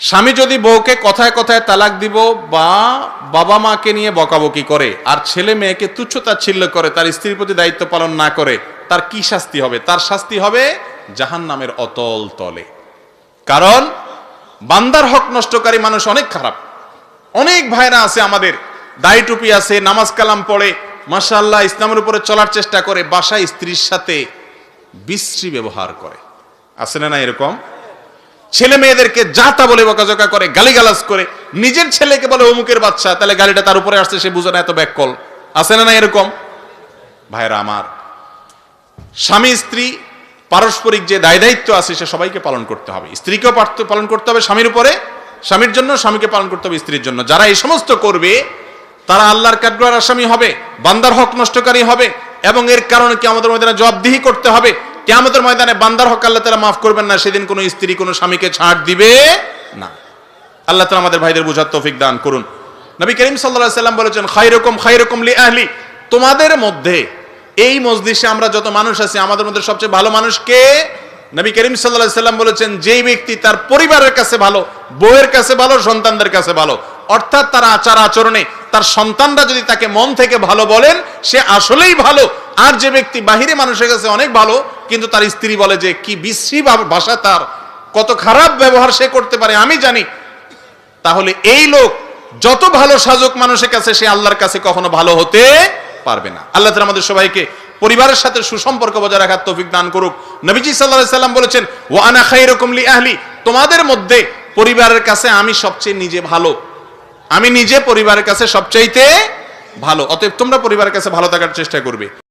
স্বামী যদি বউকে কথায় কথায় তালাক দিব, বা বাবা মাকে নিয়ে বকাবকি করে, আর ছেলে মেয়েকে তুচ্ছ তাচ্ছিল্য করে, তার স্ত্রীর প্রতি দায়িত্ব পালন না করে, তার কি শাস্তি হবে? তার শাস্তি হবে জাহান নামের অতল তলে। কারণ, বান্দার হক নষ্টকারী মানুষ অনেক খারাপ। অনেক ভাইরা আছে আমাদের, দাড়ি টুপি আছে, নামাজ কালাম পড়ে, মাশাআল্লাহ ইসলামের উপরে চলার চেষ্টা করে, বাসায় স্ত্রীর সাথে বিশ্রী ব্যবহার করে। আছে না এরকম? ছেলে মেয়েদেরকে যা তা বলে বকাঝকা করে, গালিগালাজ করে, নিজের ছেলেকে বলে অমুকের বাচ্চা, তাহলে গালিটা তার উপরে আসছে, সে বুঝে না এত ব্যাককল। আছে না না এরকম? ভাইরা আমার, স্বামী, স্ত্রী, পারস্পরিক যে দায় দায়িত্ব আছে, সে সবাইকে পালন করতে হবে। স্ত্রীকেও পালন করতে হবে স্বামীর উপরে, স্বামীর জন্য স্বামীকে পালন করতে হবে স্ত্রীর জন্য। যারা এই সমস্ত করবে, তারা আল্লাহর কাঠগড়ার আসামি হবে, বান্দার হক নষ্টকারী হবে, এবং এর কারণে কি আমাদের ময়দানে জবাবদিহি করতে হবে? কেয়ামতের ময়দানে বান্দার হক আল্লাহ তারা মাফ করবেন না, সেদিন কোনো স্ত্রী কোনো স্বামীকে ছাড় দিবে না। আল্লাহ তালা আমাদের ভাইদের বুঝার তৌফিক দান করুন। নবী করিম সাল্লাহ সাল্লাম বলেছেন খাই রকম খাই রকম লি আহলি তোমাদের মধ্যে এই মজলিসে আমরা যত মানুষ আছি, আমাদের মধ্যে সবচেয়ে ভালো মানুষকে নবী করিম সাল্লাহ সাল্লাম বলেছেন, যেই ব্যক্তি তার পরিবারের কাছে ভালো, বউয়ের কাছে ভালো, সন্তানদের কাছে ভালো, অর্থাৎ তার আচার আচরণে, তার সন্তানরা যদি তাকে মন থেকে ভালো বলেন, সে আসলেই ভালো। আর যে ব্যক্তি বাহিরে মানুষের কাছে অনেক ভালো কিন্তু তার স্ত্রী বলে যে, কি বিশ্রী ভাষা তার। কত খারাপ ব্যবহার সে করতে পারে, আমি জানি। তাহলে এই লোক যত ভালো সাজক মানুষের কাছে, সে আল্লাহর কাছে কখনো ভালো হতে পারবে না। আল্লাহ তাআলা আমাদের সবাইকে পরিবারের সাথে সুসম্পর্ক বজায় রাখার তৌফিক দান করুক। নবীজি আলাইহি সাল্লাম বলেছেন, ওয়া আনা খাইরুকুম লি আহলি। তোমাদের মধ্যে পরিবারের কাছে আমি সবচেয়ে নিজে ভালো। আমি নিজে পরিবারের কাছে সবচাইতে ভালো। অতএব তোমরা পরিবারের কাছে ভালো থাকার চেষ্টা করবে।